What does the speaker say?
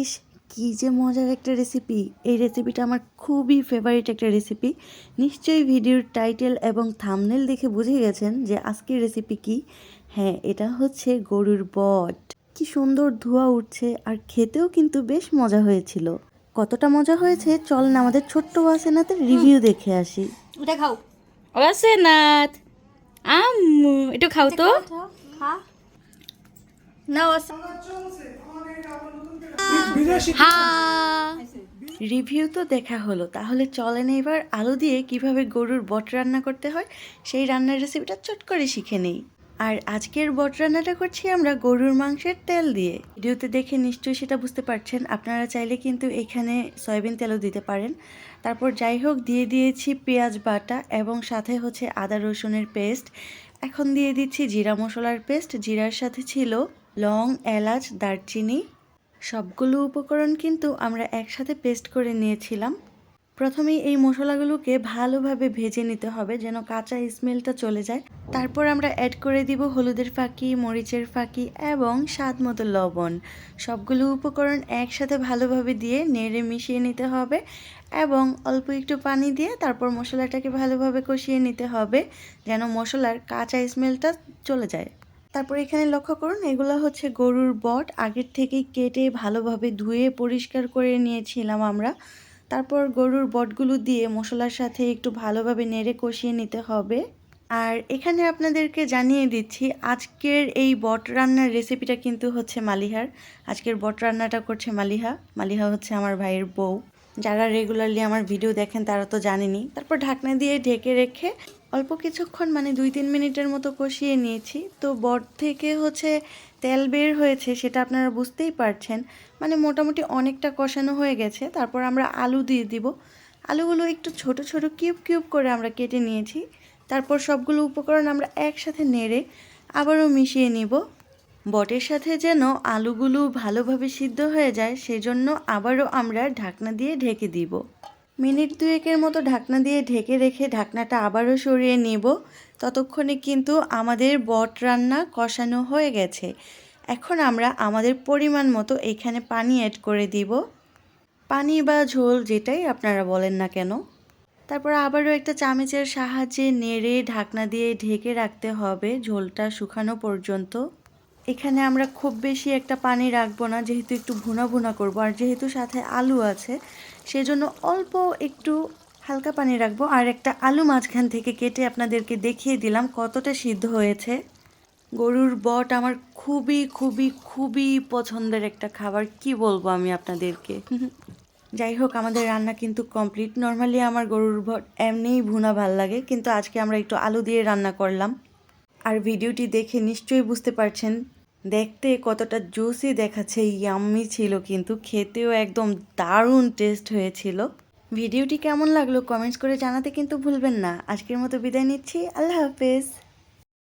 ইস কী যে মজার একটা রেসিপি এই রেসিপিটা আমার খুবই ফেভারিট একটা রেসিপি নিশ্চয়ই ভিডিওর টাইটেল এবং থামনেল দেখে বুঝে গেছেন যে আজকের রেসিপি কি। হ্যাঁ এটা হচ্ছে গরুর বট। কি সুন্দর ধোয়া উঠছে আর খেতেও কিন্তু বেশ মজা হয়েছিল। কতটা মজা হয়েছে? চল না আমাদের ছোট্ট ওয়াসেনাথের রিভিউ দেখে আসি। এটা খাও। অসেনাথ আম্মু একটু খাও তো। খা। না হা রিভিউ তো দেখা হলো। তাহলে চলেন এবার আলু দিয়ে কীভাবে গরুর বট রান্না করতে হয় সেই রান্নার রেসিপিটা চট করে শিখে নেই। আর আজকের বট রান্নাটা করছি আমরা গরুর মাংসের তেল দিয়ে। ভিডিওতে দেখে নিশ্চয়ই সেটা বুঝতে পারছেন। আপনারা চাইলে কিন্তু এখানে সয়াবিন তেলও দিতে পারেন। তারপর যাই হোক দিয়ে দিয়েছি পেঁয়াজ বাটা এবং সাথে হচ্ছে আদা রসুনের পেস্ট। এখন দিয়ে দিচ্ছি জিরা মশলার পেস্ট। জিরার সাথে ছিল লং এলাচ দারচিনি সবগুলো উপকরণ কিন্তু আমরা একসাথে পেস্ট করে নিয়েছিলাম। প্রথমেই এই মশলাগুলোকে ভালোভাবে ভেজে নিতে হবে যেন কাঁচা স্মেলটা চলে যায়। তারপর আমরা অ্যাড করে দিব হলুদের ফাঁকি, মরিচের ফাঁকি এবং স্বাদ মতো লবণ। সবগুলো উপকরণ একসাথে ভালোভাবে দিয়ে নেড়ে মিশিয়ে নিতে হবে এবং অল্প একটু পানি দিয়ে তারপর মশলাটাকে ভালোভাবে কষিয়ে নিতে হবে যেন মশলার কাঁচা স্মেলটা চলে যায়। তারপর এখানে লক্ষ্য করুন, এগুলো হচ্ছে গরুর বট। আগের থেকেই কেটে ভালোভাবে ধুয়ে পরিষ্কার করে নিয়েছিলাম আমরা। তারপর গরুর বটগুলো দিয়ে মশলার সাথে একটু ভালোভাবে নেড়ে কষিয়ে নিতে হবে। আর এখানে আপনাদেরকে জানিয়ে দিচ্ছি, আজকের এই বট রান্নার রেসিপিটা কিন্তু হচ্ছে মালিহার। আজকের বট রান্নাটা করছে মালিহা। মালিহা হচ্ছে আমার ভাইয়ের বউ। যারা রেগুলারলি আমার ভিডিও দেখেন তারা তো জানেনি তারপর ঢাকনা দিয়ে ঢেকে রেখে অল্প কিছুক্ষণ মানে দুই তিন মিনিটের মতো কষিয়ে নিয়েছি। তো বট থেকে হচ্ছে তেল বের হয়েছে সেটা আপনারা বুঝতেই পারছেন। মানে মোটামুটি অনেকটা কষানো হয়ে গেছে। তারপর আমরা আলু দিয়ে দিব। আলুগুলো একটু ছোট ছোট, কিউব কিউব করে আমরা কেটে নিয়েছি। তারপর সবগুলো উপকরণ আমরা একসাথে নেড়ে আবারও মিশিয়ে নিব। বটের সাথে যেন আলুগুলো ভালোভাবে সিদ্ধ হয়ে যায়, সেজন্য আবারও আমরা ঢাকনা দিয়ে ঢেকে দিব। মিনিট দুয়েকের মতো ঢাকনা দিয়ে ঢেকে রেখে ঢাকনাটা আবারও সরিয়ে নেব। ততক্ষণে কিন্তু আমাদের বট রান্না কষানো হয়ে গেছে। এখন আমরা আমাদের পরিমাণ মতো এখানে পানি অ্যাড করে দিব। পানি বা ঝোল যেটাই আপনারা বলেন না কেন। তারপর আবারও একটা চামচের সাহায্যে নেড়ে ঢাকনা দিয়ে ঢেকে রাখতে হবে ঝোলটা শুকানো পর্যন্ত। এখানে আমরা খুব বেশি একটা পানি রাখব না, যেহেতু একটু ভুনা ভুনা করব। আর যেহেতু সাথে আলু আছে, সেজন্য অল্প একটু হালকা পানি রাখব। আর একটা আলু মাঝখান থেকে কেটে আপনাদেরকে দেখিয়ে দিলাম কতটা সিদ্ধ হয়েছে। গরুর বট আমার খুবই খুবই খুবই পছন্দের একটা খাবার, কি বলব আমি আপনাদেরকে? যাই হোক, আমাদের রান্না কিন্তু কমপ্লিট। নর্মালি আমার গরুর বট এমনিই ভুনা ভালো লাগে, কিন্তু আজকে আমরা একটু আলু দিয়ে রান্না করলাম। আর ভিডিওটি দেখে নিশ্চয়ই বুঝতে পারছেন দেখতে কতটা জুসি দেখাচ্ছে ইয়াম্মি ছিল কিন্তু খেতেও একদম দারুণ টেস্ট হয়েছিল। ভিডিওটি কেমন লাগল কমেন্টস করে জানাতে কিন্তু ভুলবেন না। আজকের মতো বিদায় নিচ্ছি। আল্লাহ হাফেজ।